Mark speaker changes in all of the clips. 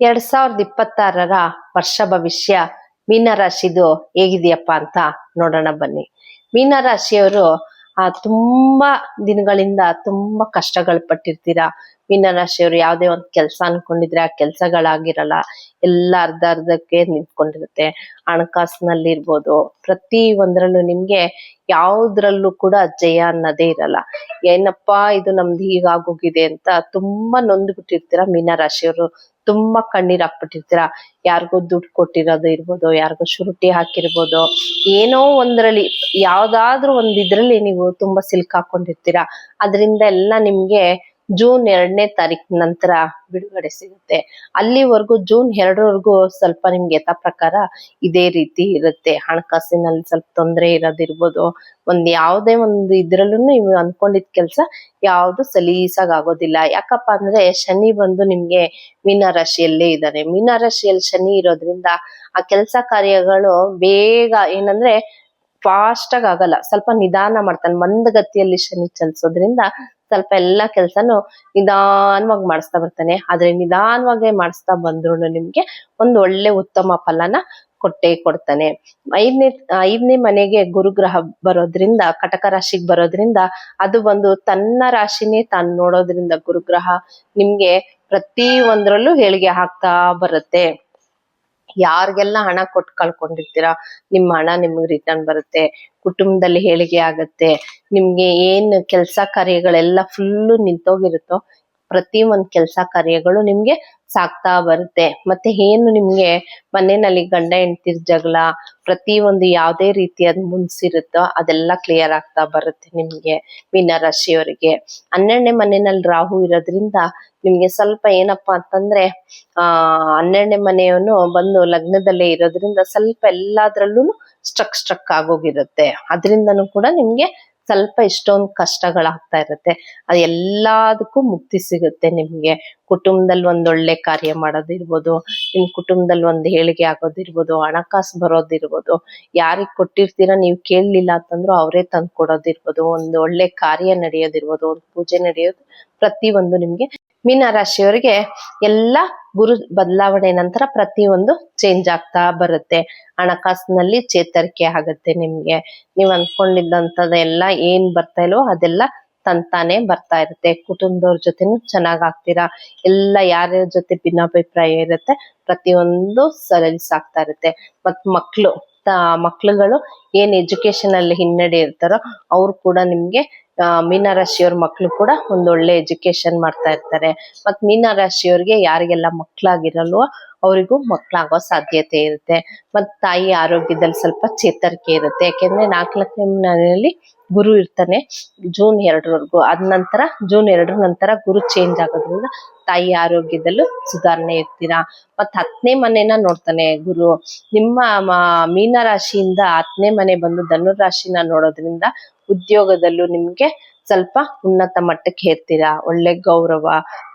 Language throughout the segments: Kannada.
Speaker 1: ಎರಡ್ ಸಾವಿರದ ಇಪ್ಪತ್ತಾರರ ವರ್ಷ ಭವಿಷ್ಯ ಮೀನರಾಶಿದು ಹೇಗಿದೆಯಪ್ಪ ಅಂತ ನೋಡೋಣ ಬನ್ನಿ. ಮೀನರಾಶಿಯವರು ಆ, ತುಂಬಾ ದಿನಗಳಿಂದ ತುಂಬಾ ಕಷ್ಟಗಳು ಪಟ್ಟಿರ್ತೀರಾ? ಮೀನರಾಶಿಯವರು ಯಾವುದೇ ಒಂದು ಕೆಲಸ ಅನ್ಕೊಂಡಿದ್ರೆ ಆ ಕೆಲಸಗಳಾಗಿರಲ್ಲ. ಎಲ್ಲ ಅರ್ಧ ಅರ್ಧಕ್ಕೆ ನಿಂತ್ಕೊಂಡಿರುತ್ತೆ. ಹಣಕಾಸಿನಲ್ಲಿ ಇರ್ಬೋದು ಪ್ರತಿ ಒಂದ್ರಲ್ಲೂ ನಿಮ್ಗೆ ಯಾವ್ದ್ರಲ್ಲೂ ಕೂಡ ಜಯ ಅನ್ನೋದೇ ಇರಲ್ಲ. ಏನಪ್ಪಾ ಇದು ನಮ್ದು ಹೀಗಾಗೋಗಿದೆ ಅಂತ ತುಂಬಾ ನೊಂದು ಮೀನ ಮೀನರಾಶಿಯವರು ತುಂಬಾ ಕಣ್ಣೀರ್ ಹಾಕ್ಬಿಟ್ಟಿರ್ತೀರ. ಯಾರಿಗೋ ದುಡ್ಡು ಕೊಟ್ಟಿರೋದು ಇರ್ಬೋದು, ಯಾರಿಗೋ ಶುರುಟಿ ಹಾಕಿರ್ಬೋದು. ಏನೋ ಒಂದ್ರಲ್ಲಿ, ಯಾವ್ದಾದ್ರು ಒಂದ್ ಇದ್ರಲ್ಲಿ ನೀವು ತುಂಬಾ ಸಿಲ್ಕ್ ಹಾಕೊಂಡಿರ್ತೀರಾ. ಅದರಿಂದ ಎಲ್ಲ ನಿಮ್ಗೆ ಜೂನ್ ಎರಡನೇ ತಾರೀಕ್ ನಂತರ ಬಿಡುಗಡೆ ಸಿಗುತ್ತೆ. ಅಲ್ಲಿವರೆಗೂ ಜೂನ್ ಎರಡರವರೆಗೂ ಸ್ವಲ್ಪ ನಿಮ್ಗೆ ಯಥಾ ಪ್ರಕಾರ ಇದೇ ರೀತಿ ಇರುತ್ತೆ. ಹಣಕಾಸಿನಲ್ಲಿ ಸ್ವಲ್ಪ ತೊಂದರೆ ಇರೋದಿರ್ಬೋದು. ಒಂದ್ ಯಾವುದೇ ಒಂದು ಇದ್ರಲ್ಲೂ ನೀವು ಅನ್ಕೊಂಡಿದ್ ಕೆಲ್ಸ ಯಾವ್ದು ಸಲೀಸಾಗ್ ಆಗೋದಿಲ್ಲ ಯಾಕಪ್ಪ ಅಂದ್ರೆ ಶನಿ ಬಂದು ನಿಮ್ಗೆ ಇದ್ದಾರೆ ಮೀನ ರಾಶಿಯಲ್ಲಿ ಶನಿ ಇರೋದ್ರಿಂದ ಆ ಕೆಲಸ ಕಾರ್ಯಗಳು ಬೇಗ ಏನಂದ್ರೆ ಫಾಸ್ಟ್ ಆಗಿ ಆಗಲ್ಲ. ಸ್ವಲ್ಪ ನಿಧಾನ ಮಾಡ್ತಾನೆ. ಮಂದಗತಿಯಲ್ಲಿ ಶನಿ ಚಲಿಸೋದ್ರಿಂದ ಸ್ವಲ್ಪ ಎಲ್ಲಾ ಕೆಲ್ಸನು ನಿಧಾನವಾಗಿ ಮಾಡಿಸ್ತಾ ಬರ್ತಾನೆ. ಆದ್ರೆ ನಿಧಾನವಾಗಿ ಮಾಡಿಸ್ತಾ ಬಂದ್ರು ನಿಮ್ಗೆ ಒಂದು ಒಳ್ಳೆ ಉತ್ತಮ ಫಲನ ಕೊಟ್ಟೆ ಕೊಡ್ತಾನೆ. ಐದನೇ ಐದನೇ ಮನೆಗೆ ಗುರುಗ್ರಹ ಬರೋದ್ರಿಂದ, ಕಟಕ ರಾಶಿಗೆ ಬರೋದ್ರಿಂದ ಅದು ಬಂದು ತನ್ನ ರಾಶಿನೇ ತಾನು ನೋಡೋದ್ರಿಂದ ಗುರುಗ್ರಹ ನಿಮ್ಗೆ ಪ್ರತಿ ಒಂದ್ರಲ್ಲೂ ಹೇಳ್ಗೆ ಹಾಕ್ತಾ ಬರುತ್ತೆ. ಯಾರಿಗೆಲ್ಲ ಹಣ ಕೊಟ್ಟು ಕಳ್ಕೊಂಡಿರ್ತೀರಾ, ನಿಮ್ಮ ಹಣ ನಿಮ್ಗೆ ರಿಟರ್ನ್ ಬರುತ್ತೆ, ಕುಟುಂಬದಲ್ಲಿ ಹೇಳಿಕೆ ಆಗತ್ತೆ, ನಿಮ್ಗೆ ಏನ್ ಕೆಲಸ ಕಾರ್ಯಗಳೆಲ್ಲ ಫುಲ್ಲು ನಿಂತೋಗಿರುತ್ತೋ ಪ್ರತಿ ಒಂದ್ ಕೆಲಸ ಕಾರ್ಯಗಳು ನಿಮ್ಗೆ ಸಾಕ್ತಾ ಬರುತ್ತೆ. ಮತ್ತೆ ಏನು ನಿಮ್ಗೆ ಮನೆಯಲ್ಲಿ ಗಂಡ ಹೆಂಡ್ತಿರ್ ಜಗಳ ಪ್ರತಿ ಒಂದು ಯಾವ್ದೇ ರೀತಿಯಾದ ಮುನ್ಸಿರುತ್ತೋ ಅದೆಲ್ಲ ಕ್ಲಿಯರ್ ಆಗ್ತಾ ಬರುತ್ತೆ ನಿಮ್ಗೆ ಮೀನ ರಾಶಿಯವರಿಗೆ. ಹನ್ನೆರಡನೇ ಮನೆಯಲ್ಲಿ ರಾಹು ಇರೋದ್ರಿಂದ ನಿಮ್ಗೆ ಸ್ವಲ್ಪ ಏನಪ್ಪಾ ಅಂತಂದ್ರೆ, ಆ, ಹನ್ನೆರಡನೇ ಮನೆಯವನು ಬಂದು ಲಗ್ನದಲ್ಲೇ ಇರೋದ್ರಿಂದ ಸ್ವಲ್ಪ ಎಲ್ಲಾದ್ರಲ್ಲೂ ಸ್ಟ್ರಕ್ ಸ್ಟ್ರಕ್ ಆಗೋಗಿರುತ್ತೆ. ಅದರಿಂದನೂ ಕೂಡ ನಿಮ್ಗೆ ಸ್ವಲ್ಪ ಇಷ್ಟೊಂದು ಕಷ್ಟಗಳಾಗ್ತಾ ಇರುತ್ತೆ. ಅದು ಎಲ್ಲದಕ್ಕೂ ಮುಕ್ತಿ ಸಿಗುತ್ತೆ ನಿಮ್ಗೆ. ಕುಟುಂಬದಲ್ಲಿ ಒಂದೊಳ್ಳೆ ಕಾರ್ಯ ಮಾಡೋದಿರ್ಬೋದು, ನಿಮ್ ಕುಟುಂಬದಲ್ಲಿ ಒಂದು ಹೇಳಿಗೆ ಆಗೋದಿರ್ಬೋದು, ಹಣಕಾಸು ಬರೋದಿರ್ಬೋದು, ಯಾರಿಗ್ ಕೊಟ್ಟಿರ್ತೀರ ನೀವು ಕೇಳಲಿಲ್ಲ ಅಂತಂದ್ರು ಅವರೇ ತಂದು ಕೊಡೋದಿರ್ಬೋದು, ಒಂದು ಒಳ್ಳೆ ಕಾರ್ಯ ನಡೆಯೋದಿರ್ಬೋದು, ಒಂದು ಪೂಜೆ ನಡೆಯೋದು ಪ್ರತಿ ಒಂದು ನಿಮ್ಗೆ ಮೀನ ರಾಶಿಯವರಿಗೆ ಎಲ್ಲ ಗುರು ಬದಲಾವಣೆ ನಂತರ ಪ್ರತಿಯೊಂದು ಚೇಂಜ್ ಆಗ್ತಾ ಬರುತ್ತೆ. ಹಣಕಾಸಿನಲ್ಲಿ ಚೇತರಿಕೆ ಆಗುತ್ತೆ ನಿಮ್ಗೆ. ನೀವ್ ಅನ್ಕೊಂಡಿದ್ದಂಥದ್ದು ಎಲ್ಲ ಏನ್ ಬರ್ತಾ ಇಲ್ವೋ ಅದೆಲ್ಲ ತಂತಾನೆ ಬರ್ತಾ ಇರುತ್ತೆ. ಕುಟುಂಬದವ್ರ ಜೊತೆನೂ ಚೆನ್ನಾಗ್ ಆಗ್ತೀರಾ? ಎಲ್ಲ ಯಾರ್ಯಾರ ಜೊತೆ ಭಿನ್ನಾಭಿಪ್ರಾಯ ಇರುತ್ತೆ ಪ್ರತಿಯೊಂದು ಆಗ್ತಾ ಇರುತ್ತೆ. ಮತ್ ಮಕ್ಳು ಮಕ್ಳುಗಳು ಏನ್ ಎಜುಕೇಶನ್ ಅಲ್ಲಿ ಹಿನ್ನಡೆ ಇರ್ತಾರೋ ಅವ್ರು ಕೂಡ ನಿಮ್ಗೆ ಮೀನ ರಾಶಿಯವ್ರ ಮಕ್ಕಳು ಕೂಡ ಒಂದೊಳ್ಳೆ ಎಜುಕೇಶನ್ ಮಾಡ್ತಾ ಇರ್ತಾರೆ. ಮತ್ ಮೀನ ರಾಶಿಯವ್ರಿಗೆ ಯಾರಿಗೆಲ್ಲ ಮಕ್ಳಾಗಿರಲ್ವೋ ಅವರಿಗೂ ಮಕ್ಕಳಾಗೋ ಸಾಧ್ಯತೆ ಇರುತ್ತೆ. ಮತ್ತೆ ತಾಯಿ ಆರೋಗ್ಯದಲ್ಲಿ ಸ್ವಲ್ಪ ಚೇತರಿಕೆ ಇರುತ್ತೆ. ಯಾಕೆಂದ್ರೆ ನಾಲ್ಕನೇ ಮನೆಯಲ್ಲಿ ಗುರು ಇರ್ತಾನೆ ಜೂನ್ ಎರಡರವರೆಗೂ. ಅದ ನಂತರ ಜೂನ್ ಎರಡರ ನಂತರ ಗುರು ಚೇಂಜ್ ಆಗೋದ್ರಿಂದ ತಾಯಿ ಆರೋಗ್ಯದಲ್ಲೂ ಸುಧಾರಣೆ ಇರ್ತೀರಾ? ಮತ್ತೆ ಹತ್ತನೇ ಮನೆನ ನೋಡ್ತಾನೆ ಗುರು. ನಿಮ್ಮ ಮೀನ ರಾಶಿಯಿಂದ ಹತ್ತನೇ ಮನೆ ಬಂದು ಧನು ರಾಶಿನ ನೋಡೋದ್ರಿಂದ ಉದ್ಯೋಗದಲ್ಲೂ ನಿಮ್ಗೆ ಸ್ವಲ್ಪ ಉನ್ನತ ಮಟ್ಟಕ್ಕೆ ಏರ್ತೀರಾ ಒಳ್ಳೆ ಗೌರವ,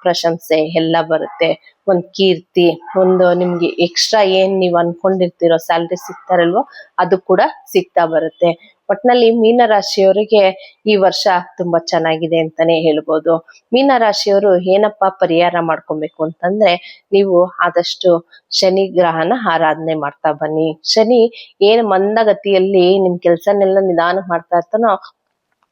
Speaker 1: ಪ್ರಶಂಸೆ ಎಲ್ಲ ಬರುತ್ತೆ. ಒಂದ್ ಕೀರ್ತಿ, ಒಂದು ನಿಮ್ಗೆ ಎಕ್ಸ್ಟ್ರಾ ಏನ್ ನೀವ್ ಅನ್ಕೊಂಡಿರ್ತೀರೋ ಸ್ಯಾಲ್ರಿ ಸಿಗ್ತಾರಲ್ವೋ, ಅದು ಕೂಡ ಸಿಗ್ತಾ ಬರುತ್ತೆ. ಒಟ್ನಲ್ಲಿ ಮೀನ ರಾಶಿಯವರಿಗೆ ಈ ವರ್ಷ ತುಂಬಾ ಚೆನ್ನಾಗಿದೆ ಅಂತಾನೆ ಹೇಳ್ಬೋದು. ಮೀನ ರಾಶಿಯವರು ಏನಪ್ಪಾ ಪರಿಹಾರ ಮಾಡ್ಕೊಬೇಕು ಅಂತಂದ್ರೆ, ನೀವು ಆದಷ್ಟು ಶನಿ ಗ್ರಹನ ಆರಾಧನೆ ಮಾಡ್ತಾ ಬನ್ನಿ. ಶನಿ ಏನ್ ಮಂದಗತಿಯಲ್ಲಿ ನಿಮ್ ಕೆಲ್ಸನೆಲ್ಲ ನಿಧಾನ ಮಾಡ್ತಾ ಇರ್ತಾನೋ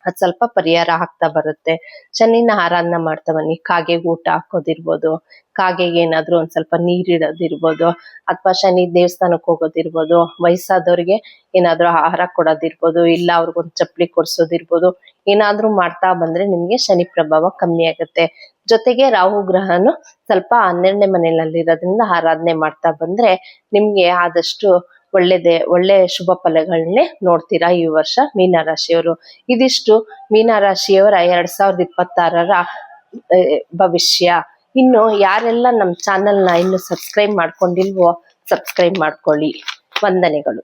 Speaker 1: ಅದ್ ಸ್ವಲ್ಪ ಪರಿಹಾರ ಆಗ್ತಾ ಬರುತ್ತೆ. ಶನಿನ ಆರಾಧನೆ ಮಾಡ್ತಾ ಬನ್ನಿ ಕಾಗೆಗೆ ಊಟ ಹಾಕೋದಿರ್ಬೋದು, ಕಾಗೆಗೆ ಏನಾದ್ರು ಒಂದ್ ಸ್ವಲ್ಪ ನೀರಿಡೋದಿರ್ಬೋದು ಅಥವಾ ಶನಿ ದೇವಸ್ಥಾನಕ್ಕೆ ಹೋಗೋದಿರ್ಬೋದು, ವಯಸ್ಸಾದವ್ರಿಗೆ ಏನಾದ್ರು ಆಹಾರ ಕೊಡೋದಿರ್ಬೋದು, ಇಲ್ಲ ಅವ್ರಿಗೊಂದ್ ಚಪ್ಪಲಿ ಕೊಡ್ಸೋದಿರ್ಬೋದು, ಏನಾದ್ರೂ ಮಾಡ್ತಾ ಬಂದ್ರೆ ನಿಮ್ಗೆ ಶನಿ ಪ್ರಭಾವ ಕಮ್ಮಿ ಆಗುತ್ತೆ. ಜೊತೆಗೆ ರಾಹು ಗ್ರಹನು ಸ್ವಲ್ಪ ಹನ್ನೆರಡನೇ ಮನೆಯಲ್ಲಿ ಇರೋದ್ರಿಂದ ಆರಾಧನೆ ಮಾಡ್ತಾ ಬಂದ್ರೆ ನಿಮ್ಗೆ ಆದಷ್ಟು ಒಳ್ಳೇದೇ, ಒಳ್ಳೆ ಶುಭ ಫಲಗಳನ್ನೇ ನೋಡ್ತೀರಾ ಈ ವರ್ಷ ಮೀನರಾಶಿಯವರು. ಇದಿಷ್ಟು ಮೀನರಾಶಿಯವರ ಎರಡ್ ಸಾವಿರದ ಇಪ್ಪತ್ತಾರರ ಭವಿಷ್ಯ. ಇನ್ನು ಯಾರೆಲ್ಲ ನಮ್ಮ ಚಾನೆಲ್ನ ಇನ್ನು ಸಬ್ಸ್ಕ್ರೈಬ್ ಮಾಡ್ಕೊಂಡಿಲ್ವೋ ಸಬ್ಸ್ಕ್ರೈಬ್ ಮಾಡ್ಕೊಳ್ಳಿ. ವಂದನೆಗಳು.